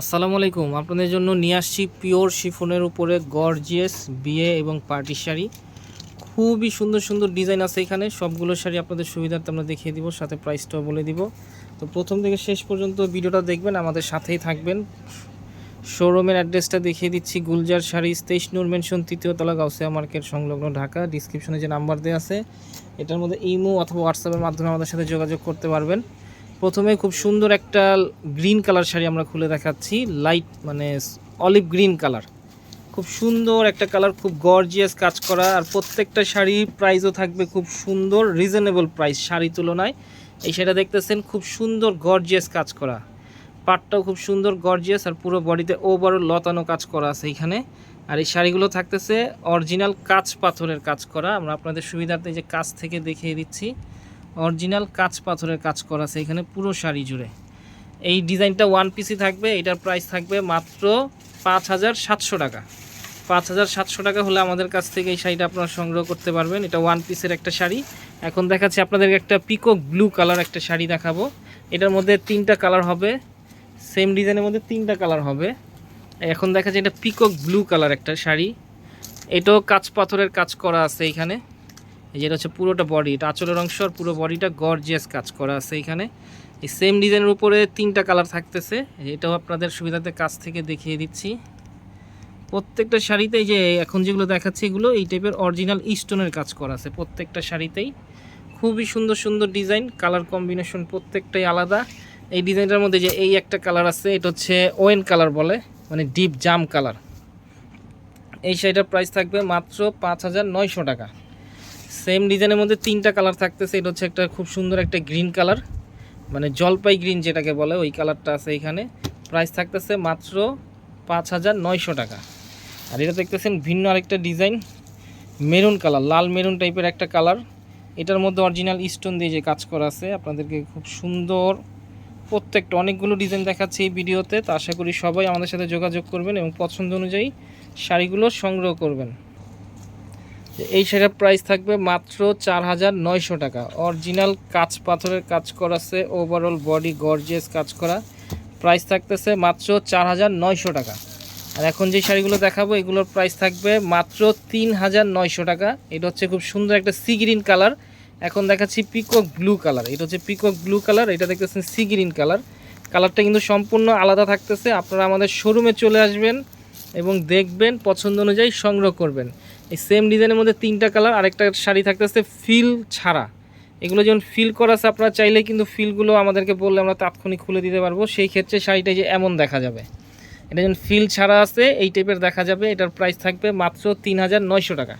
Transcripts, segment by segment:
আসসালামু আলাইকুম। আপনাদের জন্য নিয়ে আসছি পিওর শিফনের উপরে গর্জিয়াস বিয়ে এবং পার্টি শাড়ি। খুবই সুন্দর সুন্দর ডিজাইন আছে এখানে। সবগুলো শাড়ি আপনাদের সুবিধার্থে আমরা দেখিয়ে দিব, সাথে প্রাইসটাও বলে দিব। তো প্রথম থেকে শেষ পর্যন্ত ভিডিওটা দেখবেন, আমাদের সাথেই থাকবেন। শোরুমের অ্যাড্রেসটা দেখিয়ে দিচ্ছি, গুলজার শাড়ি, তেইশ নূর মেনশন, তৃতীয় তলা গাউসিয়া মার্কেট, সংলগ্ন ঢাকা। ডিসক্রিপশনে যে নাম্বার দেওয়া আছে, এটার মধ্যে ইমো অথবা হোয়াটসঅ্যাপের মাধ্যমে আমাদের সাথে যোগাযোগ করতে পারবেন। প্রথমে খুব সুন্দর একটা গ্রিন কালার শাড়ি আমরা খুলে দেখাচ্ছি। লাইট মানে অলিভ গ্রিন কালার। খুব সুন্দর একটা কালার, খুব গর্জিয়াস কাজ করা। আর প্রত্যেকটা শাড়ি প্রাইসও থাকবে খুব সুন্দর রিজনেবল প্রাইস শাড়ি তুলনায়। এই শাড়িটা দেখতেছেন, খুব সুন্দর গর্জিয়াস কাজ করা। পাটটাও খুব সুন্দর গর্জিয়াস আর পুরো বডিতে ওভারও লতানো কাজ করা আছে এখানে। আর এই শাড়িগুলো থাকতেছে অরিজিনাল কাঁচ পাথরের কাজ করা। আমরা আপনাদের সুবিধার্থে যে কাজ থেকে দেখিয়ে দিচ্ছি। অরিজিনাল কাঁচ পাথরের কাজ করা আছে, এখানে পুরো শাড়ি জুড়ে। এই ডিজাইনটা ওয়ান পিসই থাকবে, এটার প্রাইস থাকবে মাত্র পাঁচ হাজার সাতশো টাকা। পাঁচ হাজার সাতশো টাকা হলে আমাদের কাছ থেকে এই শাড়িটা আপনারা সংগ্রহ করতে পারবেন। এটা ওয়ান পিসের একটা শাড়ি। এখন দেখাচ্ছি আপনাদেরকে একটা পিকক ব্লু কালার একটা শাড়ি দেখাবো। এটার মধ্যে তিনটা কালার হবে সেম ডিজাইনের মধ্যে তিনটা কালার হবে। এখন দেখা যায় এটা পিকক ব্লু কালার একটা শাড়ি। এটাও কাঁচ পাথরের কাজ করা আছে এখানে। যেটা হচ্ছে পুরোটা বডি এটা আঁচলের অংশ আর পুরো বডিটা গর্জিয়াস কাজ করা আছে এখানে। এই সেম ডিজাইনের উপরে তিনটা কালার থাকতেছে। এটাও আপনাদের সুবিধাতে কাছ থেকে দেখিয়ে দিচ্ছি। প্রত্যেকটা শাড়িতে যে এখন যেগুলো দেখাচ্ছি এগুলো, এই টাইপের অরিজিনাল স্টোনের কাজ করা আছে প্রত্যেকটা শাড়িতেই। খুবই সুন্দর সুন্দর ডিজাইন কালার কম্বিনেশন প্রত্যেকটাই আলাদা। এই ডিজাইনটার মধ্যে যে এই একটা কালার আছে, এটা হচ্ছে ওয়েন কালার বলে মানে ডিপ জাম কালার এই শাড়িটার প্রাইস থাকবে মাত্র পাঁচ হাজার নয়শো টাকা। সেম ডিজাইনের মধ্যে তিনটা কালার থাকতেছে। এটা হচ্ছে একটা খুব সুন্দর একটা গ্রিন কালার মানে জলপাই গ্রিন যেটাকে বলে, ওই কালারটা আছে এখানে। প্রাইস থাকতেছে মাত্র পাঁচ হাজার নয়শো টাকা। আর এটা দেখতেছেন ভিন্ন আরেকটা ডিজাইন মেরুন কালার লাল মেরুন টাইপের একটা কালার এটার মধ্যে অরিজিনাল স্টোন দিয়ে যে কাজ করা আছে, আপনাদেরকে খুব সুন্দর প্রত্যেকটা, অনেকগুলো ডিজাইন দেখাচ্ছে এই ভিডিওতে। তো আশা করি সবাই আমাদের সাথে যোগাযোগ করবেন এবং পছন্দ অনুযায়ী শাড়িগুলো সংগ্রহ করবেন। এই শাড়ির প্রাইস থাকবে মাত্র চার হাজার নয়শো টাকা। অরিজিনাল কাঁচ পাথরের কাজ করা আছে ওভারঅল বডি গর্জিয়াস কাজ করা। প্রাইস থাকতেছে মাত্র চার হাজার নয়শো টাকা। আর এখন যে শাড়িগুলো দেখাবো, এগুলোর প্রাইস থাকবে মাত্র তিন হাজার নয়শো টাকা। এটা হচ্ছে খুব সুন্দর একটা সি গ্রিন কালার এখন দেখাচ্ছি পিকক ব্লু কালার এটা হচ্ছে পিকক ব্লু কালার এটা দেখতেছেন সি গ্রিন কালার কালারটা কিন্তু সম্পূর্ণ আলাদা থাকতেছে। আপনারা আমাদের শোরুমে চলে আসবেন এবং দেখবেন, পছন্দ অনুযায়ী সংগ্রহ করবেন। এই সেম ডিজাইনের মধ্যে তিনটা কালার আরেকটা শাড়ি থাকতেছে ফিল ছাড়া। এগুলো যেমন ফিল করা আছে, আপনারা চাইলে কিন্তু ফিলগুলো আমাদেরকে বললে আমরা তাৎক্ষণিক খুলে দিতে পারব। সেই ক্ষেত্রে শাড়িটা যে এমন দেখা যাবে। এটা যেমন ফিল ছাড়া আছে, এই টাইপের দেখা যাবে। এটার প্রাইস থাকবে মাত্র তিন হাজার নয়শো টাকা।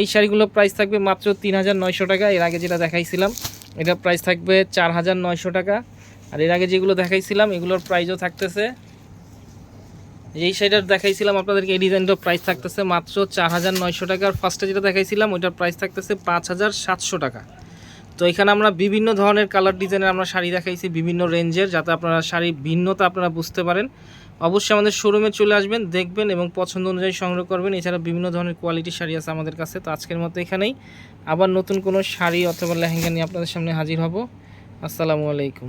এই শাড়িগুলোর প্রাইস থাকবে মাত্র তিন হাজার নয়শো টাকা। এর আগে যেটা দেখাইছিলাম, এটার প্রাইস থাকবে চার হাজার নয়শো টাকা। আর এর আগে যেগুলো দেখাইছিলাম, এগুলোর প্রাইসও থাকতেছে এই শাড়িটা দেখাইছিলাম, আপনাদেরকে এই ডিজাইনটার প্রাইস থাকতেছে মাত্র চার হাজার নয়শো টাকা। আর ফার্স্টে যেটা দেখাইছিলাম, ওইটার প্রাইস থাকতেছে পাঁচ হাজার সাতশো টাকা। তো এখানে আমরা বিভিন্ন ধরনের কালার ডিজাইনের আমরা শাড়ি দেখাইছি বিভিন্ন রেঞ্জের যাতে আপনারা শাড়ি ভিন্নতা আপনারা বুঝতে পারেন। অবশ্যই আমাদের শোরুমে চলে আসবেন, দেখবেন এবং পছন্দ অনুযায়ী সংগ্রহ করবেন। এছাড়া বিভিন্ন ধরনের কোয়ালিটির শাড়ি আছে আমাদের কাছে, তো আজকের মতো এখানেই। আবার নতুন কোনো শাড়ি অথবা লেহেঙ্গা নিয়ে আপনাদের সামনে হাজির হব। আসসালামু আলাইকুম।